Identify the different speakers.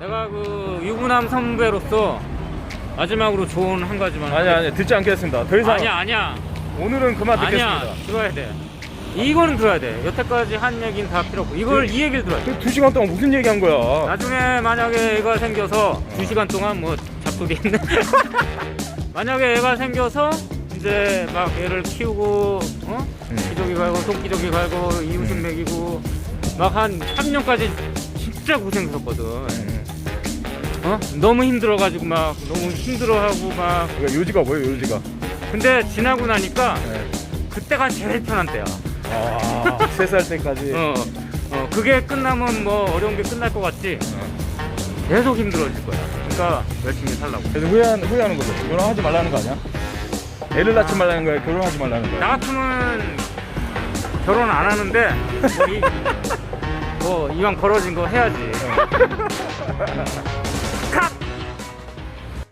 Speaker 1: 내가 그 유부남 선배로서 마지막으로 조언 한 가지만.
Speaker 2: 아니 아니 듣지 않겠습니다. 더 이상
Speaker 1: 아니야 아니야
Speaker 2: 오늘은 그만 듣겠습니다.
Speaker 1: 아니야 들어야 돼. 이거는 들어야 돼. 여태까지 한 얘기는 다 필요 없고 이걸 이 얘기를 들어야 돼.
Speaker 2: 그두 시간 동안 무슨 얘기 한 거야?
Speaker 1: 나중에 만약에 애가 생겨서 두 시간 동안 뭐 잡소리 했네. 만약에 애가 생겨서 이제 막 애를 키우고 어?
Speaker 2: 음.
Speaker 1: 기저귀 갈고 손기저귀 갈고 이웃을
Speaker 2: 음.
Speaker 1: 먹이고 막 한 3년까지 진짜 고생했었거든.
Speaker 2: 음.
Speaker 1: 어? 너무 힘들어가지고 막 너무 힘들어하고 막
Speaker 2: 그러니까 요지가 뭐예요, 요지가?
Speaker 1: 근데 지나고 나니까
Speaker 2: 네.
Speaker 1: 그때가 제일 편한 때야.
Speaker 2: 아, 세살 때까지.
Speaker 1: 어, 어, 그게 끝나면 뭐 어려운 게 끝날 것 같지. 계속 힘들어질 거야. 그러니까 열심히 살라고.
Speaker 2: 그래서 후회한, 후회하는 거죠. 결혼하지 말라는 거 아니야? 애를 낳지 말라는 거야, 결혼하지 말라는 거야.
Speaker 1: 나 같으면 결혼 안 하는데 뭐, 이, 뭐 이왕 벌어진 거 해야지. 네.